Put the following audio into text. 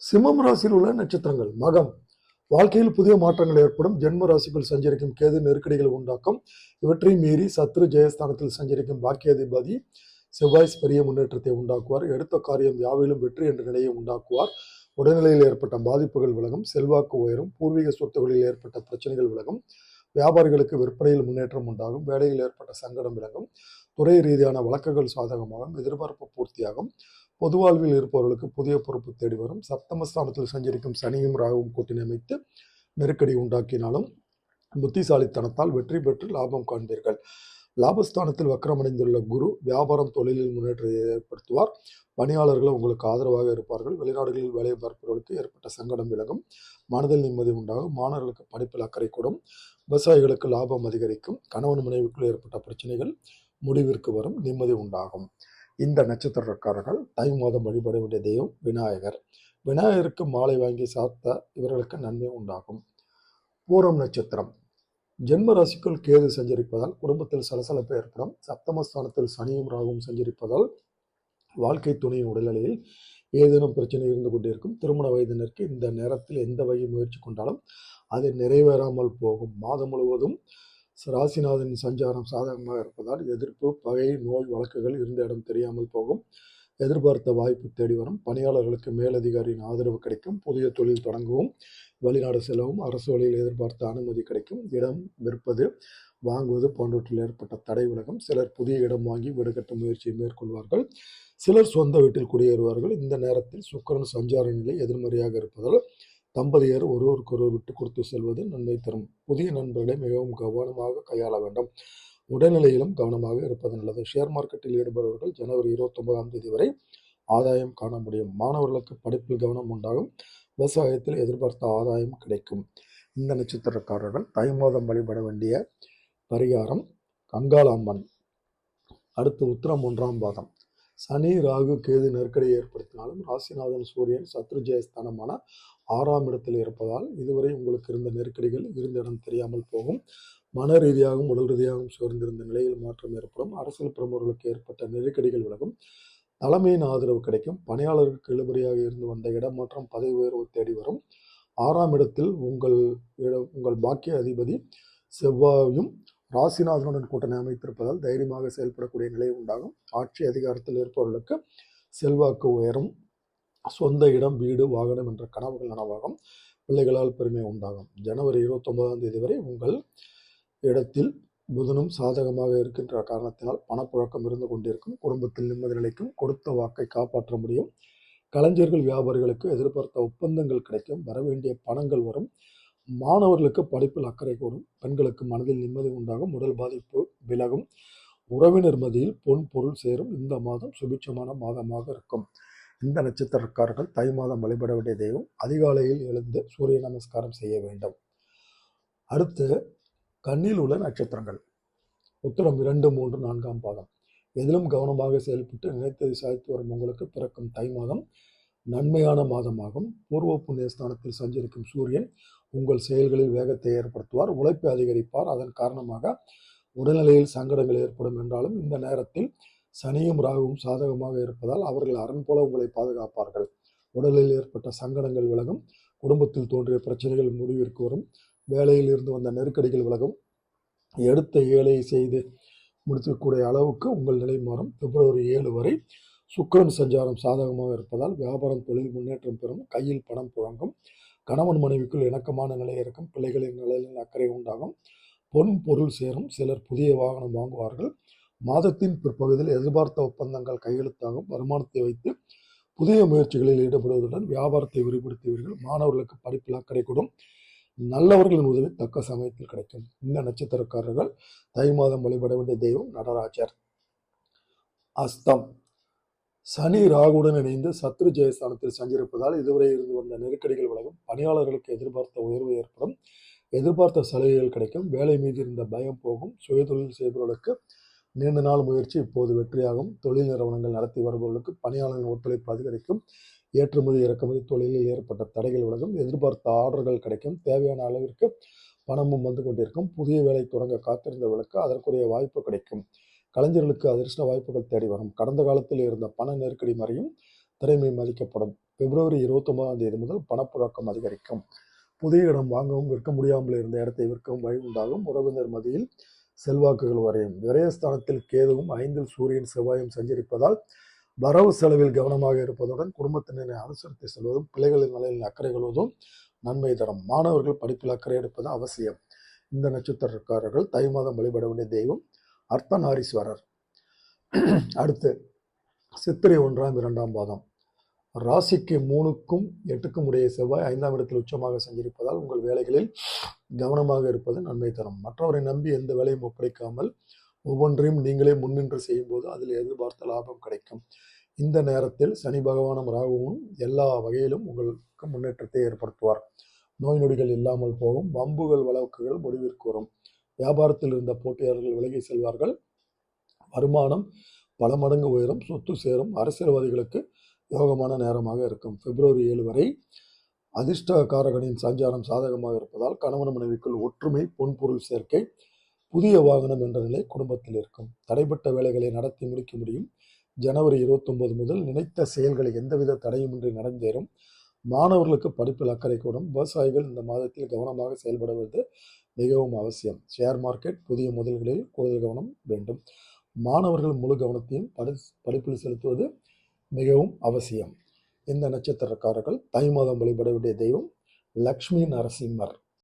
சிம்மம் ராசியில் உள்ள நட்சத்திரங்கள் மகம். வாழ்க்கையில் புதிய மாற்றங்கள் ஏற்படும். ஜென்ம ராசிக்குள் சஞ்சரிக்கும் கேது நெருக்கடிகளை உண்டாக்கும். இவற்றை மீறி சத்ரு ஜெயஸ்தானத்தில் சஞ்சரிக்கும் பாக்கியாதிபதி செவ்வாய் பெரிய முன்னேற்றத்தை உண்டாக்குவார். எடுத்த காரியம் யாவிலும் வெற்றி என்ற நிலையை உண்டாக்குவார். உடல்நிலையில் ஏற்பட்ட பாதிப்புகள் விலகும். செல்வாக்கு உயரும். பூர்வீக சொத்துகளில் ஏற்பட்ட பிரச்சனைகள் விலகும். வியாபாரிகளுக்கு விற்பனையில் முன்னேற்றம் உண்டாகும். வேலையில் ஏற்பட்ட சங்கடம் விலகும். துறை ரீதியான வழக்குகள் சாதகமாகும். எதிர்பார்ப்பு பூர்த்தியாகும். பொது வாழ்வில் இருப்பவர்களுக்கு புதிய பொறுப்பு தேடி வரும். சப்தமஸ்தானத்தில் சஞ்சரிக்கும் சனியும் ராகவும் கூட்டணி அமைத்து நெருக்கடி உண்டாக்கினாலும் புத்திசாலித்தனத்தால் வெற்றி பெற்று லாபம் காண்பீர்கள். லாபஸ்தானத்தில் வக்கரமடைந்துள்ள குரு வியாபாரம் தொழிலில் முன்னேற்றத்தை ஏற்படுத்துவார். பணியாளர்கள் உங்களுக்கு ஆதரவாக இருப்பார்கள். வெளிநாடுகளில் வேலை பார்ப்பவர்களுக்கு ஏற்பட்ட சங்கடம் விலகும். மனதில் நிம்மதி உண்டாகும். மாணவர்களுக்கு படிப்பில் அக்கறை கூடும். விவசாயிகளுக்கு லாபம் அதிகரிக்கும். கணவன் மனைவிக்குள் ஏற்பட்ட பிரச்சனைகள் முடிவிற்கு வரும். நிம்மதி உண்டாகும். இந்த நட்சத்திரக்காரர்கள் தை மாதம் வழிபட வேண்டிய தெய்வம் விநாயகர். விநாயகருக்கு மாலை வாங்கி சாத்த இவர்களுக்கு நன்மை உண்டாகும். பூரம் நட்சத்திரம். ஜென்ம ராசிக்குள் கேது சஞ்சரிப்பதால் குடும்பத்தில் சலசலப்பு ஏற்படும். சப்தமஸ்தானத்தில் சனியும் ராகும் சஞ்சரிப்பதால் வாழ்க்கை துணையின் உடல்நிலையில் ஏதேனும் பிரச்சனை இருந்து கொண்டிருக்கும். திருமண வயதினருக்கு இந்த நேரத்தில் எந்த வகை முயற்சி கொண்டாலும் அது நிறைவேறாமல் போகும். மாதம் முழுவதும் ராசிநாதன் சஞ்சாரம் சாதகமாக இருப்பதால் எதிர்ப்பு பகை நோய் வழக்குகள் இருந்த இடம் தெரியாமல் போகும். எதிர்பார்த்த வாய்ப்பு தேடி வரும். பணியாளர்களுக்கு மேலதிகாரியின் ஆதரவு கிடைக்கும். புதிய தொழில் தொடங்கவும் வெளிநாடு செல்லவும் அரசு வழியில் எதிர்பார்த்த அனுமதி கிடைக்கும். இடம் விற்பது வாங்குவது போன்றவற்றில் ஏற்பட்ட தடை விலகும். சிலர் புதிய இடம் வாங்கி வீடு கட்ட முயற்சியை மேற்கொள்வார்கள். சிலர் சொந்த வீட்டில் குடியேறுவார்கள். இந்த நேரத்தில் சுக்கரன் சஞ்சார நிலை எதிர்மறையாக இருப்பதால் தம்பதியர் ஒருவருக்கொருவர் விட்டு கொடுத்து செல்வது நன்மை தரும். புதிய நண்பர்களை மிகவும் கவனமாக கையாள வேண்டும். உடல்நிலையிலும் கவனமாக இருப்பது நல்லது. ஷேர் மார்க்கெட்டில் ஈடுபடுபவர்கள் ஜனவரி இருபத்தொன்பதாம் தேதி வரை ஆதாயம் காண முடியும். மாணவர்களுக்கு படிப்பில் கவனம் உண்டாகும். விவசாயத்தில் எதிர்பார்த்த ஆதாயம் கிடைக்கும். இந்த நட்சத்திரக்காரர்கள் தை மாதம் வழிபட வேண்டிய பரிகாரம் கங்காளாம்பன் அடுத்து உத்திரம் ஒன்றாம் பாதம். சனி ராகு கேது நெருக்கடியை ஏற்படுத்தினாலும் ராசிநாதன் சூரியன் சத்ருஜயஸ்தானமான ஆறாம் இடத்தில் இருப்பதால் இதுவரை உங்களுக்கு இருந்த நெருக்கடிகள் இருந்த இடம் தெரியாமல் போகும். மன ரீதியாகவும் உடல் ரீதியாகவும் சோர்ந்திருந்த நிலையில் மாற்றம் ஏற்படும். அரசியல் பிரமுகர்களுக்கு ஏற்பட்ட நெருக்கடிகள் விலகும். தலைமையின் ஆதரவு கிடைக்கும். பணியாளர்களுக்கு இழுபறியாக இருந்து வந்த இடமாற்றம் பதவி உயர்வு தேடி வரும். ஆறாம் இடத்தில் உங்கள் இடம் உங்கள் பாக்கிய அதிபதி செவ்வாயும் ராசிநாதனுடன் கூட்டணி அமைத்திருப்பதால் தைரியமாக செயல்படக்கூடிய நிலை உண்டாகும். ஆட்சி அதிகாரத்தில் இருப்பவர்களுக்கு செல்வாக்கு உயரும். சொந்த இடம் வீடு வாகனம் என்ற கனவுகள் நனவாகும். பிள்ளைகளால் பெருமை உண்டாகும். ஜனவரி இருபத்தொன்பதாம் தேதி வரை உங்கள் இடத்தில் புதனும் சாதகமாக இருக்கின்ற காரணத்தினால் பணப்புழக்கம் இருந்து கொண்டிருக்கும். குடும்பத்தில் நிம்மதி நிலைக்கும். கொடுத்த வாக்கை காப்பாற்ற முடியும். கலைஞர்கள் வியாபாரிகளுக்கு எதிர்பார்த்த ஒப்பந்தங்கள் கிடைக்கும். வரவேண்டிய பணங்கள் வரும். மாணவர்களுக்கு படிப்பில் அக்கறை கூடும். பெண்களுக்கு மனதில் நிம்மதி உண்டாகும். உடல் பாதிப்பு விலகும். உறவினர் மதியில் பொன் பொருள் சேரும். இந்த மாதம் சுபிட்சமான மாதமாக இருக்கும். இந்த நட்சத்திரக்காரர்கள் தை மாதம் வழிபட வேண்டிய தெய்வம். அதிகாலையில் எழுந்து சூரிய நமஸ்காரம் செய்ய வேண்டும். அடுத்து கண்ணில் உள்ள நட்சத்திரங்கள். உத்தரம் இரண்டு மூன்று நான்காம் பாதம். எதிலும் கவனமாக செயல்பட்டு நினைத்ததை சாதித்து வரும் உங்களுக்கு பிறக்கும் தை மாதம் நன்மையான மாதமாகும். பூர்வ புண்ணிய ஸ்தானத்தில் சஞ்சரிக்கும் சூரியன் உங்கள் செயல்களில் வேகத்தை ஏற்படுத்துவார் உழைப்பை அதிகரிப்பார். அதன் காரணமாக உடல்நிலையில் சங்கடங்கள் ஏற்படும் என்றாலும் இந்த நேரத்தில் சனியும் ராகுவும் சாதகமாக இருப்பதால் அவர்கள் அரண் போல உங்களை பாதுகாப்பார்கள். உடலில் ஏற்பட்ட சங்கடங்கள் விலகும். குடும்பத்தில் தோன்றிய பிரச்சனைகள் முடிவிற்கு வரும். வேலையில் இருந்து வந்த நெருக்கடிகள் விலகும். எடுத்த ஏழை செய்து முடிக்கக்கூடிய அளவுக்கு உங்கள் நிலை மாறும். பிப்ரவரி ஏழு வரை சுக்கரன் சஞ்சாரம் சாதகமாக இருப்பதால் வியாபாரம் தொழில் முன்னேற்றம் பெறும் கையில் பணம் புழங்கும் கணவன் மனைவிக்குள் இணக்கமான நிலை இருக்கும் பிள்ளைகளின் நிலையில் அக்கறை உண்டாகும் பொன் பொருள் சேரும் சிலர் புதிய வாகனம் வாங்குவார்கள். மாதத்தின் பிற்பகுதியில் எதிர்பார்த்த ஒப்பந்தங்கள் கையெழுத்தாகும். வருமானத்தை வைத்து புதிய முயற்சிகளில் ஈடுபடுவதுடன் வியாபாரத்தை விரிவுபடுத்துவீர்கள். மாணவர்களுக்கு படிப்பில் அக்கறை கூடும். நல்லவர்களின் உதவி தக்க சமயத்தில் கிடைக்கும். இந்த நட்சத்திரக்காரர்கள் தை மாதம் வழிபட வேண்டிய தெய்வம் நடராஜர். அஸ்தம். சனி ராகுடன் இணைந்து சத்ரு ஜெயஸ்தானத்தில் சஞ்சிருப்பதால் இதுவரை இருந்து வந்த நெருக்கடிகள் விலகும். பணியாளர்களுக்கு எதிர்பார்த்த உயர்வு ஏற்படும். எதிர்பார்த்த சலுகைகள் கிடைக்கும். வேலை மீது இருந்த பயம் போகும். சுயதொழில் செய்பவர்களுக்கு நீண்ட நாள் முயற்சி இப்போது வெற்றியாகும். தொழில் நிறுவனங்கள் நடத்தி வருபவர்களுக்கு பணியாளர்களின் ஒத்துழைப்பு அதிகரிக்கும். ஏற்றுமதி இறக்குமதி தொழிலில் ஏற்பட்ட தடைகள் விலகும். எதிர்பார்த்த ஆர்டர்கள் கிடைக்கும். தேவையான அளவிற்கு பணமும் வந்து கொண்டிருக்கும். புதிய வேலை தொடங்க காத்திருந்தவர்களுக்கு அதற்குரிய வாய்ப்பு கிடைக்கும். கலைஞர்களுக்கு அதிர்ஷ்ட வாய்ப்புகள் தேடி வரும். கடந்த காலத்தில் இருந்த பண நெருக்கடி மறையும் திறமை மதிக்கப்படும். பிப்ரவரி இருபத்தொன்பதாம் தேதி முதல் பணப்புழக்கம் அதிகரிக்கும். புதிய இடம் வாங்கவும் விற்க முடியாமல் இருந்த இடத்தை விற்கவும் வழி உண்டாகும். உறவினர் மதியில் செல்வாக்குகள் வரையும். விரயஸ்தானத்தில் கேதுவும் ஐந்தில் சூரியன் செவ்வாயும் சஞ்சரிப்பதால் வரவு செலவில் கவனமாக இருப்பதுடன் குடும்பத்தினரை அனுசரித்து செல்வதும் பிள்ளைகளின் நலனில் அக்கறை கொள்வதும் நன்மை தரும். மாணவர்கள் படிப்பில் அக்கறை எடுப்பது அவசியம். இந்த நட்சத்திரக்காரர்கள் தை மாதம் வழிபட வேண்டிய தெய்வம் அர்த்தநாரீஸ்வரர் அடுத்து சித்திரை ஒன்றாம் இரண்டாம் பாதம். ராசிக்கு மூணுக்கும் எட்டுக்கும் உடைய செவ்வாய் ஐந்தாம் இடத்தில் உச்சமாக செஞ்சிருப்பதால் உங்கள் வேலைகளில் கவனமாக இருப்பது நன்மை தரும். மற்றவரை நம்பி எந்த வேலையும் ஒப்படைக்காமல் ஒவ்வொன்றையும் நீங்களே முன்னின்று செய்யும்போது அதில் எதிர்பார்த்த லாபம் கிடைக்கும். இந்த நேரத்தில் சனி பகவானும் ராகுவும் எல்லா வகையிலும் உங்களுக்கு முன்னேற்றத்தை ஏற்படுத்துவார். நோய் நொடிகள் இல்லாமல் போகும். வம்புகள் வழக்குகள் முடிவிற்கு வரும். வியாபாரத்தில் இருந்த போட்டியாளர்கள் விலகி செல்வார்கள். வருமானம் பல மடங்கு உயரும். சொத்து சேரும். அரசியல்வாதிகளுக்கு யோகமான நேரமாக இருக்கும். பிப்ரவரி ஏழு வரை அதிர்ஷ்டகாரகனின் சஞ்சாரம் சாதகமாக இருப்பதால் கணவன் மனைவிக்குள் ஒற்றுமை பொன்பொருள் சேர்க்கை புதிய வாகனம் என்ற நிலை குடும்பத்தில் இருக்கும். தடைப்பட்ட வேலைகளை நடத்தி முடிக்க முடியும். ஜனவரி இருபத்தொன்பது முதல் நினைத்த செயல்களை எந்தவித தடையுமின்றி நடந்தேறும். மாணவர்களுக்கு படிப்பில் அக்கறை கூடும். விவசாயிகள் இந்த மாதத்தில் கவனமாக செயல்படுவது மிகவும் அவசியம். ஷேர் மார்க்கெட் புதிய முதல்களில் கூடுதல் கவனம் வேண்டும். மாணவர்கள் முழு கவனத்தையும் படி படிப்பில் செலுத்துவது மிகவும் அவசியம். இந்த நட்சத்திரக்காரர்கள் தை மாதம் வழிபட வேண்டிய தெய்வம் லக்ஷ்மி நரசிம்மர்.